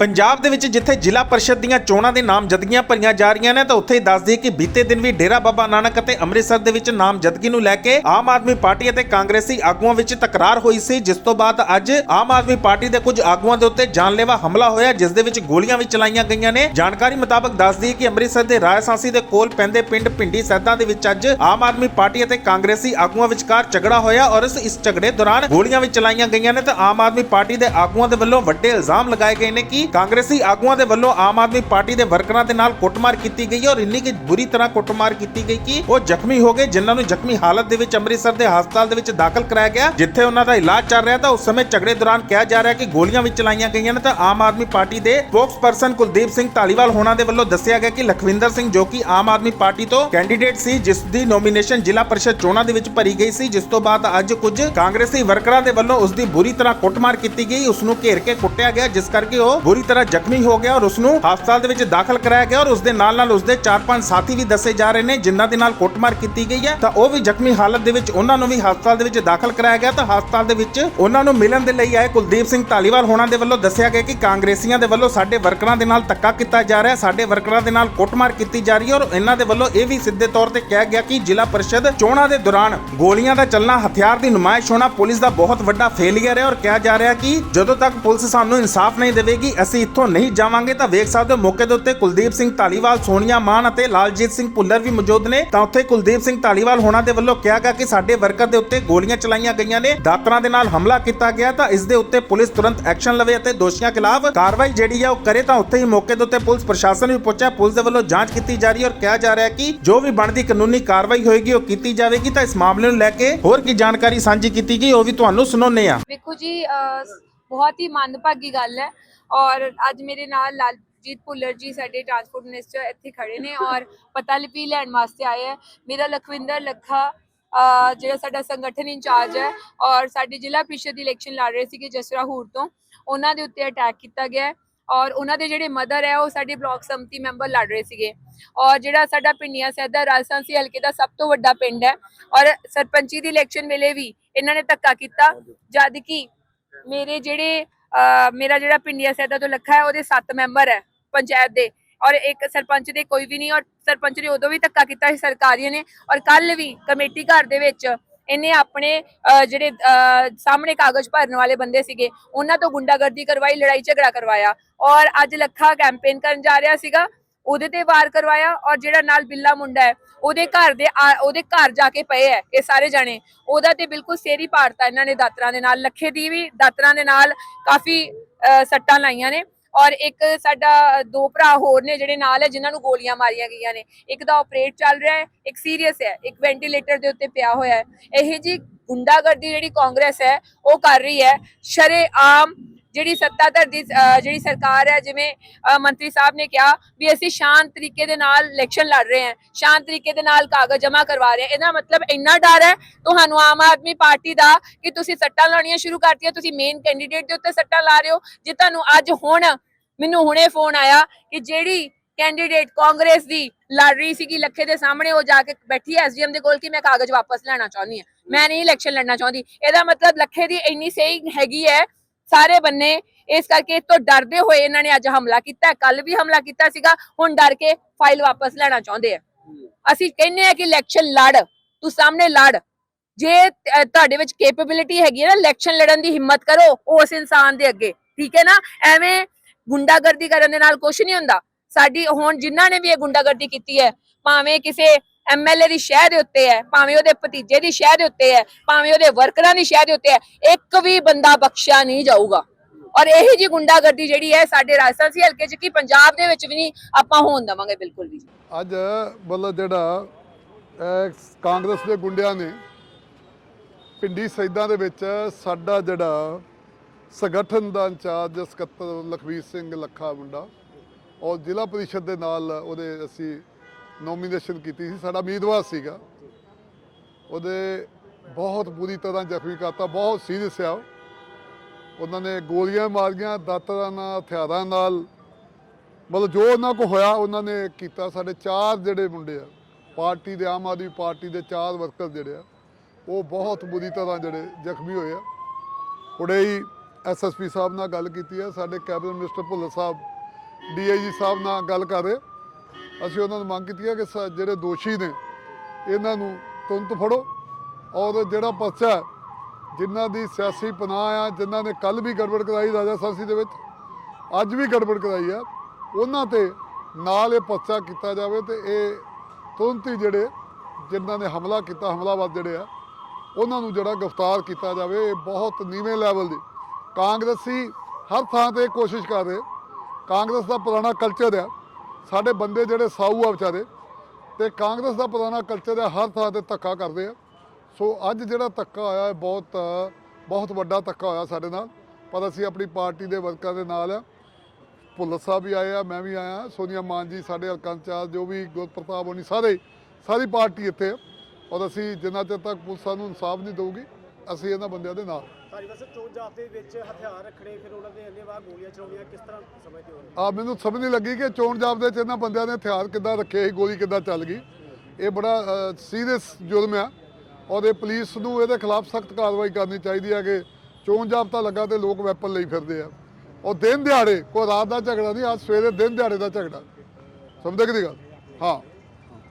ਪੰਜਾਬ ਦੇ ਵਿੱਚ ਜਿੱਥੇ ਜ਼ਿਲ੍ਹਾ ਪਰਿਸ਼ਦ ਦੀਆਂ ਚੋਣਾਂ ਦੇ ਨਾਮਜ਼ਦਗੀਆਂ ਭਰੀਆਂ ਜਾ ਰਹੀਆਂ ਨੇ, ਤਾਂ ਉੱਥੇ ਹੀ ਦੱਸ ਦਈਏ ਕਿ ਬੀਤੇ ਦਿਨ ਵੀ ਡੇਰਾ ਬਾਬਾ ਨਾਨਕ ਅਤੇ ਅੰਮ੍ਰਿਤਸਰ ਦੇ ਵਿੱਚ ਨਾਮਜ਼ਦਗੀ ਨੂੰ ਲੈ ਕੇ ਆਮ ਆਦਮੀ ਪਾਰਟੀ ਅਤੇ ਕਾਂਗਰਸੀ ਆਗੂਆਂ ਵਿੱਚ ਤਕਰਾਰ ਹੋਈ ਸੀ। ਜਿਸ ਤੋਂ ਬਾਅਦ ਅੱਜ ਆਮ ਆਦਮੀ ਪਾਰਟੀ ਦੇ ਕੁਝ ਆਗੂਆਂ ਦੇ ਉੱਤੇ ਜਾਨਲੇਵਾ ਹਮਲਾ ਹੋਇਆ, ਜਿਸ ਦੇ ਵਿੱਚ ਗੋਲੀਆਂ ਵੀ ਚਲਾਈਆਂ ਗਈਆਂ ਨੇ। ਜਾਣਕਾਰੀ ਮੁਤਾਬਕ ਦੱਸ ਦਈਏ ਕਿ ਅੰਮ੍ਰਿਤਸਰ ਦੇ ਰਾਜਸਾਂਸੀ ਦੇ ਕੋਲ ਪੈਂਦੇ ਪਿੰਡ ਪਿੰਡੀ ਸੈਦਾ ਦੇ ਵਿੱਚ ਅੱਜ ਆਮ ਆਦਮੀ ਪਾਰਟੀ ਅਤੇ ਕਾਂਗਰਸੀ ਆਗੂਆਂ ਵਿਚਕਾਰ ਝਗੜਾ ਹੋਇਆ ਔਰ ਇਸ ਇਸ ਝਗੜੇ ਦੌਰਾਨ ਗੋਲੀਆਂ ਵੀ ਚਲਾਈਆਂ ਗਈਆਂ ਨੇ, ਤਾਂ ਆਮ ਆਦਮੀ ਪਾਰਟੀ ਦੇ ਆਗੂਆਂ ਦੇ ਵੱਲੋਂ ਵੱਡੇ ਇਲਜ਼ਾਮ ਲਗਾਏ ਗਏ ਨੇ ਕਿ ਕਾਂਗਰਸੀ ਆਗੂਆਂ ਦੇ ਵੱਲੋਂ ਆਮ ਆਦਮੀ ਪਾਰਟੀ ਦੇ ਵਰਕਰਾਂ ਦੇ ਨਾਲ ਕੁੱਟਮਾਰ ਕੀਤੀ ਗਈ ਔਰ ਇੰਨੀ ਕਿ ਬੁਰੀ ਤਰ੍ਹਾਂ ਕੁੱਟਮਾਰ ਕੀਤੀ ਗਈ ਕਿ ਉਹ ਜ਼ਖਮੀ ਹੋ ਗਏ, ਜਿਨ੍ਹਾਂ ਨੂੰ ਜ਼ਖਮੀ ਹਾਲਤ ਦੇ ਵਿੱਚ ਅੰਮ੍ਰਿਤਸਰ ਦੇ ਹਸਪਤਾਲ ਦੇ ਵਿੱਚ ਦਾਖਲ ਕਰਾਇਆ ਗਿਆ। ਜਿੱਥੇ ਉਹਨਾਂ ਦਾ ਇਲਾਜ ਚੱਲ ਰਿਹਾ ਤਾਂ ਉਸ ਸਮੇਂ ਝਗੜੇ ਦੌਰਾਨ ਕਿਹਾ ਜਾ ਰਿਹਾ ਕਿ ਗੋਲੀਆਂ ਵੀ ਚਲਾਈਆਂ ਗਈਆਂ ਨੇ ਤਾਂ ਆਮ ਆਦਮੀ ਪਾਰਟੀ ਦੇ ਸਪੋਕਸਪਰਸਨ ਕੁਲਦੀਪ ਸਿੰਘ ਧਾਲੀਵਾਲ ਹੋਣਾ ਦੇ ਵੱਲੋਂ ਦੱਸਿਆ ਗਿਆ ਕਿ ਲਖਵਿੰਦਰ ਸਿੰਘ ਜੋ ਕਿ ਆਮ ਆਦਮੀ ਪਾਰਟੀ ਤੋਂ ਕੈਂਡੀਡੇਟ ਸੀ, ਜਿਸ ਦੀ ਨੋਮੀਨੇਸ਼ਨ ਜ਼ਿਲ੍ਹਾ ਪਰਿਸ਼ਦ ਚੋਣਾਂ ਦੇ ਵਿੱਚ ਭਰੀ ਗਈ ਸੀ, ਜਿਸ ਤੋਂ ਬਾਅਦ ਅੱਜ ਕੁਝ ਕਾਂਗਰਸੀ ਵਰਕਰਾਂ ਦੇ ਵੱਲੋਂ ਉਸ ਦੀ ਬੁਰੀ ਤਰ੍ਹਾਂ ਕੁੱਟਮਾਰ ਕੀਤੀ ਗਈ ਉਸ ਨੂੰ ਘੇਰ ਕੇ ਕੁੱਟਿਆ ਗਿਆ, ਜਿਸ ਕਰਕੇ ਉਹ ਬੁਰੀ ਤਰ੍ਹਾਂ ਜ਼ਖਮੀ ਹੋ ਗਿਆ ਔਰ ਉਸ ਨੂੰ ਹਸਪਤਾਲ ਦੇ ਵਿੱਚ ਦਾਖਲ ਕਰਾਇਆ ਗਿਆ ਔਰ ਉਸ ਦੇ ਨਾਲ ਨਾਲ ਉਸ ਦੇ 4-5 ਸਾਥੀ ਵੀ ਦੱਸੇ ਜਾ ਰਹੇ ਨੇ, ਜਿਨ੍ਹਾਂ ਦੇ ਨਾਲ ਕੁੱਟਮਾਰ ਕੀਤੀ ਗਈ ਹੈ। ਤਾਂ ਉਹ ਵੀ ਜ਼ਖਮੀ ਹਾਲਤ ਦੇ ਵਿੱਚ ਉਹਨਾਂ ਨੂੰ ਵੀ ਹਸਪਤਾਲ ਦੇ ਵਿੱਚ ਦਾਖਲ ਕਰਾਇਆ ਗਿਆ। ਤਾਂ ਹਸਪਤਾਲ ਦੇ ਵਿੱਚ ਉਹਨਾਂ ਨੂੰ ਮਿਲਣ ਦੇ ਲਈ ਆਏ ਕੁਲਦੀਪ ਸਿੰਘ ਢਾਲੀਵਾਲ ਹੋਣਾ ਦੇ ਵੱਲੋਂ ਦੱਸਿਆ ਗਿਆ ਕਿ ਕਾਂਗਰਸੀਆਂ ਦੇ ਵੱਲੋਂ ਸਾਡੇ ਵਰਕਰਾਂ ਦੇ ਨਾਲ ਧੱਕਾ ਕੀਤਾ ਜਾ ਰਿਹਾ ਸਾਡੇ ਵਰਕਰਾਂ ਦੇ ਨਾਲ ਕੁੱਟਮਾਰ ਕੀਤੀ ਜਾ ਰਹੀ ਹੈ ਔਰ ਇਹਨਾਂ ਦੇ ਵੱਲੋਂ ਇਹ ਵੀ ਸਿੱਧੇ ਤੌਰ ਤੇ ਕਿਹਾ ਗਿਆ ਕਿ ਜ਼ਿਲ੍ਹਾ ਪਰਿਸ਼ਦ ਚੋਣਾਂ ਦੇ ਦੌਰਾਨ ਗੋਲੀਆਂ ਦਾ ਚੱਲਣਾ, ਹਥਿਆਰ ਦੀ ਨੁਮਾਇਸ਼ ਹੋਣਾ ਪੁਲਿਸ ਦਾ ਬਹੁਤ ਵੱਡਾ ਫੇਲਿਅਰ ਹੈ ਔਰ ਕਿਹਾ ਜਾ ਰਿਹਾ ਕਿ ਜਦੋਂ ਤੱਕ ਪੁਲਿਸ ਸਾਨੂੰ ਇਨਸਾਫ ਨਹੀਂ ਦੇਵੇਗੀ ਅਸੀਂ ਇੱਥੋਂ ਨਹੀਂ ਜਾਵਾਂਗੇ ਤਾਂ ਵੇਖ ਸਕਦੇ ਹੋ ਮੌਕੇ ਦੇ ਉੱਤੇ ਕੁਲਦੀਪ ਸਿੰਘ ਢਾਲੀਵਾਲ, ਸੋਨੀਆ ਮਾਨ ਅਤੇ ਲਾਲਜੀਤ ਸਿੰਘ ਭੁੱਲਰ ਵੀ ਮੌਜੂਦ ਨੇ। ਤਾਂ ਉੱਥੇ ਕੁਲਦੀਪ ਸਿੰਘ ਢਾਲੀਵਾਲ ਹੋਣਾ ਦੇ ਵੱਲੋਂ ਕਿਹਾ ਗਿਆ ਕਿ ਸਾਡੇ ਵਰਕਰ ਦੇ ਉੱਤੇ ਗੋਲੀਆਂ ਚਲਾਈਆਂ ਗਈਆਂ ਨੇ। ਦਾਤਰਾਂ ਦੇ ਨਾਲ ਹਮਲਾ ਕੀਤਾ ਗਿਆ ਤਾਂ ਇਸ ਦੇ ਉੱਤੇ ਪੁਲਿਸ ਤੁਰੰਤ ਐਕਸ਼ਨ ਲਵੇ ਅਤੇ ਦੋਸ਼ੀਆਂ ਖਿਲਾਫ ਕਾਰਵਾਈ ਜਿਹੜੀ ਹੈ ਉਹ ਕਰੇ। ਤਾਂ ਉੱਥੇ ਹੀ ਮੌਕੇ ਦੇ ਉੱਤੇ ਪੁਲਿਸ ਪ੍ਰਸ਼ਾਸਨ ਵੀ ਪਹੁੰਚਿਆ। ਪੁਲਿਸ ਦੇ ਵੱਲੋਂ ਜਾਂਚ ਕੀਤੀ ਜਾ ਰਹੀ ਹੈ ਔਰ ਕਿਹਾ ਜਾ ਰਿਹਾ ਹੈ ਕਿ ਜੋ ਵੀ ਬਣਦੀ ਕਾਨੂੰਨੀ ਕਾਰਵਾਈ ਹੋਏਗੀ ਉਹ ਕੀਤੀ ਜਾਵੇਗੀ। ਤਾਂ ਇਸ ਮਾਮਲੇ ਨੂੰ ਲੈ ਕੇ ਹੋਰ ਕੀ ਜਾਣਕਾਰੀ ਸਾਂਝੀ ਕੀਤੀ ਗਈ ਉਹ ਵੀ ਤੁਹਾਨੂੰ ਸੁਣਾਉਂਦੇ ਆ ਵੇਖੋ ਜੀ ਬਹੁਤ ਹੀ ਮੰਦਭਾਗੀ ਗੱਲ ਹੈ। ਔਰ ਅੱਜ ਮੇਰੇ ਨਾਲ ਲਾਲਜੀਤ ਭੁੱਲਰ ਜੀ ਸਾਡੇ ਟਰਾਂਸਪੋਰਟ ਮਿਨਿਸਟਰ ਇੱਥੇ ਖੜੇ ਨੇ ਔਰ ਪਤਾ ਲਿਪੀ ਲੈਣ ਵਾਸਤੇ ਆਏ ਹੈ ਮੇਰਾ ਲਖਵਿੰਦਰ ਲੱਖਾ ਜਿਹੜਾ ਸਾਡਾ ਸੰਗਠਨ ਇੰਚਾਰਜ ਹੈ ਔਰ ਸਾਡੇ ਜ਼ਿਲ੍ਹਾ ਪ੍ਰੀਸ਼ਦ ਇਲੈਕਸ਼ਨ ਲੜ ਰਹੇ ਸੀਗੇ ਜਸਰਾ ਹੂਰ ਤੋਂ, ਉਹਨਾਂ ਦੇ ਉੱਤੇ ਅਟੈਕ ਕੀਤਾ ਗਿਆ ਹੈ ਔਰ ਉਹਨਾਂ ਦੇ ਜਿਹੜੇ ਮਦਰ ਹੈ ਉਹ ਸਾਡੇ ਬਲਾਕ ਸੰਮਤੀ ਮੈਂਬਰ ਲੜ ਰਹੇ ਸੀਗੇ। ਔਰ ਜਿਹੜਾ ਸਾਡਾ ਪਿੰਡੀਆਂ ਸੈਦਾ ਰਾਜਸਥਾਨੀ ਹਲਕੇ ਦਾ ਸਭ ਤੋਂ ਵੱਡਾ ਪਿੰਡ ਹੈ ਔਰ ਸਰਪੰਚੀ ਦੀ ਇਲੈਕਸ਼ਨ ਵੇਲੇ ਵੀ ਇਹਨਾਂ ਨੇ ਧੱਕਾ ਕੀਤਾ। ਜਦ ਕਿ ਮੇਰੇ ਜਿਹੜੇ ਮੇਰਾ ਜਿਹੜਾ ਪਿੰਡੀਆ ਸੈਦਾ ਤੋਂ ਲੱਖਾ ਹੈ ਉਹਦੇ 7 ਮੈਂਬਰ ਹੈ ਪੰਚਾਇਤ ਦੇ। ਔਰ ਇੱਕ ਸਰਪੰਚ ਦੇ ਕੋਈ ਵੀ ਨਹੀਂ ਔਰ ਸਰਪੰਚ ਨੇ ਉਦੋਂ ਵੀ ਧੱਕਾ ਕੀਤਾ ਸੀ ਸਰਕਾਰੀਆਂ ਨੇ। ਔਰ ਕੱਲ ਵੀ ਕਮੇਟੀ ਘਰ ਦੇ ਵਿੱਚ ਇਹਨੇ ਆਪਣੇ ਅਹ, ਜਿਹੜੇ ਸਾਹਮਣੇ ਕਾਗਜ਼ ਭਰਨ ਵਾਲੇ ਬੰਦੇ ਸੀਗੇ ਉਹਨਾਂ ਤੋਂ ਗੁੰਡਾਗਰਦੀ ਕਰਵਾਈ ਲੜਾਈ ਝਗੜਾ ਕਰਵਾਇਆ। ਔਰ ਅੱਜ ਲੱਖਾ ਕੈਂਪੇਨ ਕਰਨ ਜਾ ਰਿਹਾ ਸੀਗਾ। ਉਹਦੇ ਤੇ ਵਾਰ ਕਰਵਾਇਆ ਔਰ ਜਿਹੜਾ ਨਾਲ ਬਿੱਲਾ ਮੁੰਡਾ ਹੈ, ਉਹਦੇ ਘਰ ਦੇ ਉਹਦੇ ਘਰ ਜਾ ਕੇ ਪਏ ਹੈ ਇਹ ਸਾਰੇ ਜਾਣੇ। ਉਹਦਾ ਤੇ ਬਿਲਕੁਲ ਸੇਰੀ ਪਾੜਤਾ ਇਹਨਾਂ ਨੇ ਦਾਤਰਾਂ ਦੇ ਨਾਲ, ਲੱਖੇ ਦੀ ਵੀ ਦਾਤਰਾਂ ਦੇ ਨਾਲ ਕਾਫੀ ਸੱਟਾਂ ਲਾਈਆਂ ਨੇ। ਔਰ ਇੱਕ ਸਾਡਾ ਦੋ ਭਰਾ ਹੋਰ ਨੇ ਜਿਹੜੇ ਨਾਲ ਹੈ, ਜਿਨ੍ਹਾਂ ਨੂੰ ਗੋਲੀਆਂ ਮਾਰੀਆਂ ਗਈਆਂ ਨੇ। ਇੱਕ ਦਾ ਆਪਰੇਟ ਚੱਲ ਰਿਹਾ ਹੈ, ਇੱਕ ਸੀਰੀਅਸ ਹੈ, ਇੱਕ ਵੈਂਟੀਲੇਟਰ ਦੇ ਉੱਤੇ ਪਿਆ ਹੋਇਆ ਹੈ। ਇਹ ਜੀ ਗੁੰਡਾਗਰਦੀ ਜਿਹੜੀ ਕਾਂਗਰਸ ਹੈ, ਉਹ ਕਰ ਰਹੀ ਹੈ। ਸ਼ਰੇ ਆਮ ਜਿਹੜੀ ਸੱਤਾਧਰ ਦੀ ਜਿਹੜੀ ਸਰਕਾਰ ਹੈ, ਜਿਵੇਂ ਮੰਤਰੀ ਸਾਹਿਬ ਨੇ ਕਿਹਾ ਵੀ ਅਸੀਂ ਸ਼ਾਂਤ ਤਰੀਕੇ ਦੇ ਨਾਲ ਇਲੈਕਸ਼ਨ ਲੜ ਰਹੇ ਹਾਂ, ਸ਼ਾਂਤ ਤਰੀਕੇ ਦੇ ਨਾਲ ਕਾਗਜ਼ ਜਮ੍ਹਾਂ ਕਰਵਾ ਰਹੇ ਹਾਂ। ਇਹਦਾ ਮਤਲਬ ਇੰਨਾ ਡਰ ਹੈ ਤੁਹਾਨੂੰ ਆਮ ਆਦਮੀ ਪਾਰਟੀ ਦਾ ਕਿ ਤੁਸੀਂ ਸੱਟਾਂ ਲਾਉਣੀਆਂ ਸ਼ੁਰੂ ਕਰਤੀਆਂ, ਤੁਸੀਂ ਮੇਨ ਕੈਂਡੀਡੇਟ ਦੇ ਉੱਤੇ ਸੱਟਾਂ ਲਾ ਰਹੇ ਹੋ। ਜੇ ਤੁਹਾਨੂੰ ਅੱਜ ਹੁਣ, ਮੈਨੂੰ ਹੁਣੇ ਫੋਨ ਆਇਆ ਕਿ ਜਿਹੜੀ ਕੈਂਡੀਡੇਟ ਕਾਂਗਰਸ ਦੀ ਲੜ ਰਹੀ ਸੀਗੀ ਲੱਖੇ ਦੇ ਸਾਹਮਣੇ, ਉਹ ਜਾ ਕੇ ਬੈਠੀ ਹੈ ਐਸਡੀਐਮ ਦੇ ਕੋਲ ਕਿ ਮੈਂ ਕਾਗਜ਼ ਵਾਪਸ ਲੈਣਾ ਚਾਹੁੰਦੀ ਹਾਂ। ਮੈਂ ਨਹੀਂ ਇਲੈਕਸ਼ਨ ਲੜਨਾ ਚਾਹੁੰਦੀ। ਇਹਦਾ ਮਤਲਬ ਲੱਖੇ ਦੀ ਇੰਨੀ ਸਹੀ ਹੈਗੀ ਹੈ ਸਾਰੇ ਬੰਨੇ ਇਸ ਕਰਕੇ ਇਸ ਤੋਂ ਡਰਦੇ ਹੋਏ ਇਹਨਾਂ ਨੇ ਅੱਜ ਹਮਲਾ ਕੀਤਾ ਕੱਲ ਵੀ ਹਮਲਾ ਕੀਤਾ ਸੀਗਾ, ਹੁਣ ਡਰ ਕੇ ਫਾਈਲ ਵਾਪਸ ਲੈਣਾ ਚਾਹੁੰਦੇ ਆ। ਅਸੀਂ ਕਹਿੰਨੇ ਆ ਕਿ ਇਲੈਕਸ਼ਨ ਲੜ, ਤੂੰ ਸਾਹਮਣੇ ਲੜ। ਜੇ ਤੁਹਾਡੇ ਵਿੱਚ ਕੈਪੇਬਿਲਿਟੀ ਹੈਗੀ ਹੈ ਨਾ, ਇਲੈਕਸ਼ਨ ਲੜਨ ਦੀ ਹਿੰਮਤ ਕਰੋ ਉਸ ਇਨਸਾਨ ਦੇ ਅੱਗੇ, ਠੀਕ ਹੈ ਨਾ? ਐਵੇਂ ਗੁੰਡਾਗਰਦੀ ਕਰਨ ਦੇ ਨਾਲ ਕੁਝ ਨਹੀਂ ਹੁੰਦਾ। ਸਾਡੀ, ਹੁਣ ਜਿਨ੍ਹਾਂ ਨੇ ਵੀ ਇਹ ਗੁੰਡਾਗਰਦੀ ਕੀਤੀ ਹੈ, ਭਾਵੇਂ ਕਿਸੇ ਐਮਐਲਏ ਦੀ ਸ਼ਹਿ ਦੇ ਉੱਤੇ ਹੈ, ਭਾਵੇਂ ਉਹਦੇ ਭਤੀਜੇ ਦੀ ਸ਼ਹਿ ਦੇ ਉੱਤੇ ਹੈ, ਭਾਵੇਂ ਉਹਦੇ ਵਰਕਰਾਂ ਦੀ ਸ਼ਹਿ ਦੇ ਉੱਤੇ ਹੈ, ਇੱਕ ਵੀ ਬੰਦਾ ਬਖਸ਼ਿਆ ਨਹੀਂ ਜਾਊਗਾ। ਔਰ ਇਹ ਜੀ ਗੁੰਡਾਗਰਦੀ ਜਿਹੜੀ ਹੈ ਸਾਡੇ ਰਾਜਸਥਾਨੀ ਹਲਕੇ 'ਚ ਕੀ ਪੰਜਾਬ ਦੇ ਵਿੱਚ ਵੀ ਨਹੀਂ ਆਪਾਂ ਹੋਣ ਦੇਵਾਂਗੇ ਬਿਲਕੁਲ ਵੀ ਅੱਜ ਮਤਲਬ ਜਿਹੜਾ ਕਾਂਗਰਸ ਦੇ ਗੁੰਡਿਆਂ ਨੇ ਪਿੰਡੀ ਸੈਦਾਂ ਦੇ ਵਿੱਚ ਸਾਡਾ ਜਿਹੜਾ ਸੰਗਠਨ ਦਾ ਇੰਚਾਰਜ ਸਕੱਤਰ ਲਖਵੀਰ ਸਿੰਘ ਲੱਖਾ ਮੁੰਡਾ ਔਰ ਜ਼ਿਲ੍ਹਾ ਪਰਿਸ਼ਦ ਦੇ ਨਾਲ ਉਹਦੇ ਅਸੀਂ ਨੋਮੀਨੇਸ਼ਨ ਕੀਤੀ ਸੀ, ਸਾਡਾ ਉਮੀਦਵਾਰ ਸੀਗਾ। ਉਹਦੇ ਬਹੁਤ ਬੁਰੀ ਤਰ੍ਹਾਂ ਜ਼ਖਮੀ ਕਰਤਾ, ਬਹੁਤ ਸੀਰੀਅਸ ਆ ਉਹ। ਉਹਨਾਂ ਨੇ ਗੋਲੀਆਂ ਮਾਰੀਆਂ, ਦਾਤਰਾਂ ਨਾਲ, ਹਥਿਆਰਾਂ ਨਾਲ। ਮਤਲਬ ਜੋ ਉਹਨਾਂ ਕੋ ਹੋਇਆ, ਉਹਨਾਂ ਨੇ ਕੀਤਾ। ਸਾਡੇ ਚਾਰ ਜਿਹੜੇ ਮੁੰਡੇ ਆ, ਪਾਰਟੀ ਦੇ, ਆਮ ਆਦਮੀ ਪਾਰਟੀ ਦੇ ਚਾਰ ਵਰਕਰ ਜਿਹੜੇ ਆ, ਉਹ ਬਹੁਤ ਬੁਰੀ ਤਰ੍ਹਾਂ ਜਿਹੜੇ ਜ਼ਖਮੀ ਹੋਏ ਆ। ਹੁਣੇ ਹੀ ਐਸਐਸਪੀ ਸਾਹਿਬ ਨਾਲ ਗੱਲ ਕੀਤੀ ਆ, ਸਾਡੇ cabinet minister Bhullar sahib DIG sahib ਨਾਲ ਗੱਲ ਕਰ ਰਹੇ ਅਸੀਂ ਉਹਨਾਂ ਨੂੰ ਮੰਗ ਕੀਤੀ ਹੈ ਕਿ ਸ- ਜਿਹੜੇ ਦੋਸ਼ੀ ਨੇ, ਇਹਨਾਂ ਨੂੰ ਤੁਰੰਤ ਫੜੋ ਔਰ ਜਿਹੜਾ ਪਰਚਾ ਜਿਨ੍ਹਾਂ ਦੀ ਸਿਆਸੀ ਪਨਾਹ ਆ, ਜਿਨ੍ਹਾਂ ਨੇ ਕੱਲ ਵੀ ਗੜਬੜ ਕਰਾਈ, ਰਾਜਾ ਸਰਸੀ ਦੇ ਵਿੱਚ, ਅੱਜ ਵੀ ਗੜਬੜ ਕਰਾਈ ਆ ਉਹਨਾਂ ਤੇ ਨਾਲ ਇਹ ਪਰਚਾ ਕੀਤਾ ਜਾਵੇ ਤੇ ਇਹ ਤੁਰੰਤ ਹੀ ਜਿਹੜੇ ਜਿਨ੍ਹਾਂ ਨੇ ਹਮਲਾ ਕੀਤਾ, ਹਮਲਾਵਰ ਜਿਹੜੇ ਆ, ਉਹਨਾਂ ਨੂੰ ਜਿਹੜਾ ਗ੍ਰਿਫਤਾਰ ਕੀਤਾ ਜਾਵੇ, ਇਹ ਬਹੁਤ ਨੀਵੇਂ ਲੈਵਲ ਦੀ ਕਾਂਗਰਸੀ ਹਰ ਥਾਂ ਤੇ ਕੋਸ਼ਿਸ਼ ਕਰ ਰਹੇ ਕਾਂਗਰਸ ਦਾ ਪੁਰਾਣਾ ਕਲਚਰ ਆ। ਸਾਡੇ ਬੰਦੇ ਜਿਹੜੇ ਸਾਊ ਆ ਵਿਚਾਰੇ, ਤੇ ਕਾਂਗਰਸ ਦਾ ਪੁਰਾਣਾ ਕਲਚਰ ਹੈ, ਹਰ ਥਾਂ ਤੇ ਧੱਕਾ ਕਰਦੇ ਆ। ਸੋ ਅੱਜ ਜਿਹੜਾ ਧੱਕਾ ਹੋਇਆ ਹੈ ਬਹੁਤ ਬਹੁਤ ਵੱਡਾ ਧੱਕਾ ਹੋਇਆ ਸਾਡੇ ਨਾਲ। ਪਰ ਅਸੀਂ ਆਪਣੀ ਪਾਰਟੀ ਦੇ ਵਰਕਰਾਂ ਦੇ ਨਾਲ ਆ। ਭੁੱਲਰ ਸਾਹਿਬ ਵੀ ਆਏ ਆ, ਮੈਂ ਵੀ ਆਇਆ ਸੋਨੀਆ ਮਾਨ ਜੀ, ਸਾਡੇ ਹਲਕਾ ਜੋ ਵੀ ਗੁਰਪ੍ਰਤਾਪ ਹੋਣੀ, ਸਾਰੇ, ਸਾਰੀ ਪਾਰਟੀ ਇੱਥੇ ਔਰ ਅਸੀਂ ਜਿੰਨਾ ਚਿਰ ਤੱਕ ਪੁਲਿਸ ਸਾਨੂੰ ਇਨਸਾਫ ਨਹੀਂ ਦੇਊਗੀ, ਅਸੀਂ ਇਹਨਾਂ ਬੰਦਿਆਂ ਦੇ ਨਾਲ ਸਾਰੀ ਬਸ ਚੋਣ ਜਾਬਤੇ ਵਿੱਚ ਹਥਿਆਰ ਰੱਖਣੇ ਫਿਰ ਉਹਨਾਂ ਦੇ ਅੰਨੇਵਾਹ ਗੋਲੀਆਂ ਚਲਾਉਣੀਆਂ ਕਿਸ ਤਰ੍ਹਾਂ ਸਮਝਦੇ ਹੋ ਆ ਮੈਨੂੰ ਸਮਝ ਨਹੀਂ ਲੱਗੀ ਕਿ ਚੋਣ ਜਾਬਤੇ ਚ ਇਹਨਾਂ ਬੰਦਿਆਂ ਨੇ ਹਥਿਆਰ ਕਿੱਦਾਂ ਰੱਖੇ ਸੀ ਗੋਲੀ ਕਿੱਦਾਂ ਚੱਲ ਗਈ। ਇਹ ਬੜਾ ਸੀਰੀਅਸ ਜੁਰਮ ਆ। ਇਹ ਪੁਲਿਸ ਨੂੰ ਇਹਦੇ ਖਿਲਾਫ ਸਖਤ ਕਾਰਵਾਈ ਕਰਨੀ ਚਾਹੀਦੀ ਹੈ ਕਿ ਚੋਣ ਜਾਬਤਾ ਲੱਗਾ ਤੇ ਲੋਕ ਵੈਪਨ ਲਈ ਫਿਰਦੇ ਆ। ਔਰ ਦਿਨ ਦਿਹਾੜੇ ਕੋਈ ਰਾਤ ਦਾ ਝਗੜਾ ਨਹੀਂ ਅੱਜ ਸਵੇਰੇ ਦਿਨ ਦਿਹਾੜੇ ਦਾ ਝਗੜਾ। ਸਮਝਦੇ ਕਿ ਗੱਲ? ਹਾਂ।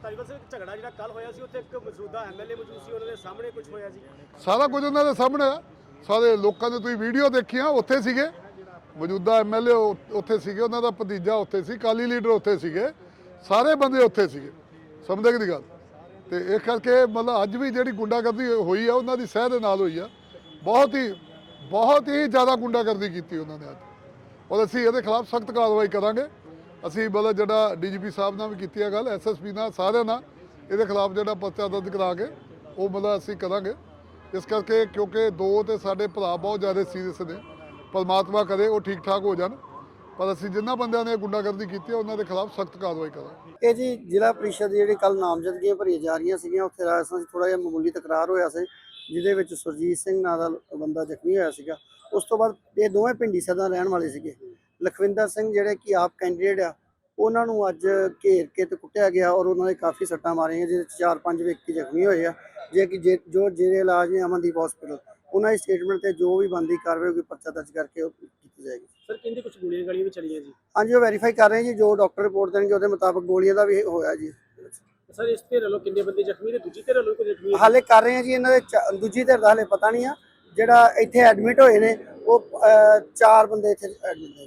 ਸਾਰੀ ਬਸ ਝਗੜਾ ਜਿਹੜਾ ਕੱਲ ਹੋਇਆ ਸੀ ਉੱਥੇ ਇੱਕ ਮੌਜੂਦਾ ਐਮਐਲਏ ਮੌਜੂਦ ਸੀ ਉਹਨਾਂ ਦੇ ਸਾਹਮਣੇ ਕੁਝ ਹੋਇਆ ਸੀ। ਸਾਰਾ ਕੁਝ ਉਹਨਾਂ ਦੇ ਸਾਹਮਣੇ ਆ। ਸਾਰੇ ਲੋਕਾਂ ਨੇ ਤੁਸੀਂ ਵੀਡੀਓ ਦੇਖੀਆਂ, ਉੱਥੇ ਸੀਗੇ। ਮੌਜੂਦਾ ਐਮਐਲਏ ਉੱਥੇ ਸੀਗੇ, ਉਹਨਾਂ ਦਾ ਭਤੀਜਾ ਉੱਥੇ ਸੀ ਕਾਲੀ ਲੀਡਰ ਉੱਥੇ ਸੀਗੇ। ਸਾਰੇ ਬੰਦੇ ਉੱਥੇ ਸੀਗੇ, ਸਮਝਦੇ ਕਿ ਦੀ ਗੱਲ? ਤੇ ਇਸ ਕਰਕੇ ਮਤਲਬ ਅੱਜ ਵੀ ਜਿਹੜੀ ਗੁੰਡਾਗਰਦੀ ਹੋਈ ਆ, ਉਹਨਾਂ ਦੀ ਸਹਿ ਦੇ ਨਾਲ ਹੋਈ ਆ। ਬਹੁਤ ਹੀ ਬਹੁਤ ਹੀ ਜ਼ਿਆਦਾ ਗੁੰਡਾਗਰਦੀ ਕੀਤੀ ਉਹਨਾਂ ਨੇ ਅੱਜ। ਔਰ ਅਸੀਂ ਇਹਦੇ ਖਿਲਾਫ ਸਖਤ ਕਾਰਵਾਈ ਕਰਾਂਗੇ। ਅਸੀਂ ਮਤਲਬ ਜਿਹੜਾ ਡੀਜੀਪੀ ਸਾਹਿਬ ਨਾਲ ਵੀ ਕੀਤੀ ਆ ਗੱਲ ਐਸਐਸਪੀ ਨਾਲ, ਸਾਰਿਆਂ ਨਾਲ, ਇਹਦੇ ਖਿਲਾਫ ਜਿਹੜਾ ਪਰਚਾ ਦਰਜ ਕਰਾ ਕੇ ਉਹ ਮਤਲਬ ਅਸੀਂ ਕਰਾਂਗੇ। ਇਸ ਕਰਕੇ ਕਿਉਂਕਿ ਦੋ ਤੇ ਸਾਡੇ ਭਰਾ ਬਹੁਤ ਜ਼ਿਆਦਾ ਸੀਰੀਅਸ ਨੇ। ਪਰਮਾਤਮਾ ਕਰੇ, ਉਹ ਠੀਕ ਠਾਕ ਹੋ ਜਾਣ। ਪਰ ਅਸੀਂ ਜਿਨ੍ਹਾਂ ਬੰਦਿਆਂ ਨੇ ਗੁੰਡਾਗਰਦੀ ਕੀਤੀ ਹੈ ਉਹਨਾਂ ਦੇ ਖਿਲਾਫ ਸਖਤ ਕਾਰਵਾਈ ਕਰਾਂਗੇ। ਇਹ ਜੀ ਜ਼ਿਲ੍ਹਾ ਪ੍ਰੀਸ਼ਦ ਦੀ ਜਿਹੜੀ ਕੱਲ ਨਾਮਜ਼ਦਗੀਆਂ ਭਰੀਆਂ ਜਾ ਰਹੀਆਂ ਸੀਗੀਆਂ, ਉੱਥੇ ਰਾਜਸਥਾਨ 'ਚ ਥੋੜਾ ਜਿਹਾ ਮਾਮੂਲੀ ਤਕਰਾਰ ਹੋਇਆ ਸੀ, ਜਿਹਦੇ ਵਿੱਚ ਸੁਰਜੀਤ ਸਿੰਘ ਨਾਂ ਦਾ ਬੰਦਾ ਜ਼ਖਮੀ ਹੋਇਆ ਸੀਗਾ। ਉਸ ਤੋਂ ਬਾਅਦ ਇਹ ਦੋਵੇਂ ਪਿੰਡੀ ਸਦਾ ਰਹਿਣ ਵਾਲੇ ਸੀਗੇ। ਲਖਵਿੰਦਰ ਸਿੰਘ, ਜਿਹੜੇ ਕਿ ਆਪ ਕੈਂਡੀਡੇਟ ਆ ਉਹਨਾਂ ਨੂੰ ਅੱਜ ਘੇਰ ਕੇ ਤੇ ਕੁੱਟਿਆ ਗਿਆ ਔਰ ਉਹਨਾਂ ਦੇ ਕਾਫੀ ਸੱਟਾਂ ਮਾਰੀਆਂ ਜਿਹਦੇ ਵਿੱਚ ਚਾਰ ਪੰਜ ਵਿਅਕਤੀ ਜ਼ਖਮੀ ਹੋਏ ਆ ਜੇ ਕਿ ਜੇ- ਜੋ ਜਿਹੜੇ ਇਲਾਜ ਨੇ ਅਮਨਦੀਪ ਹਸਪੀਟਲ ਉਹਨਾਂ ਦੀ ਸਟੇਟਮੈਂਟ ਤੇ ਜੋ ਵੀ ਬੰਦੀ ਕਾਰਵਾਈ ਹੋਗੀ ਪਰਚਾ ਦਰਜ ਕਰਕੇ ਉਹ ਕੀਤੀ ਜਾਏਗੀ। ਸਰ ਕਹਿੰਦੇ ਕੁਝ ਗੋਲੀਆਂ ਗਾਲੀਆਂ ਵੀ ਚਲੀਆਂ ਜੀ। ਹਾਂਜੀ ਉਹ ਵੈਰੀਫਾਈ ਕਰ ਰਹੇ ਜੀ ਜੋ ਡਾਕਟਰ ਰਿਪੋਰਟ ਦੇਣਗੇ ਉਹਦੇ ਮੁਤਾਬਕ ਗੋਲੀਆਂ ਦਾ ਵੀ ਹੋਇਆ ਜੀ। ਸਰ ਇਸ ਤੇ ਵੱਲੋਂ ਕਿੰਨੇ ਬੰਦੇ ਜ਼ਖਮੀ ਨੇ ਦੂਜੀ ਧਿਰ ਵੱਲੋਂ ਕੋਈ ਜ਼ਖਮੀ ਹੈ? ਹਾਲੇ ਕਰ ਰਹੇ ਆ ਜੀ ਇਹਨਾਂ ਦੇ ਚਾ- ਦੂਜੀ ਧਿਰ ਦਾ ਹਾਲੇ ਪਤਾ ਨਹੀਂ ਆ ਜਿਹੜਾ ਇੱਥੇ ਐਡਮਿਟ ਹੋਏ ਨੇ ਉਹ ਅਹ, ਚਾਰ ਬੰਦੇ ਇੱਥੇ ਐਡਮਿਟ ਨੇ।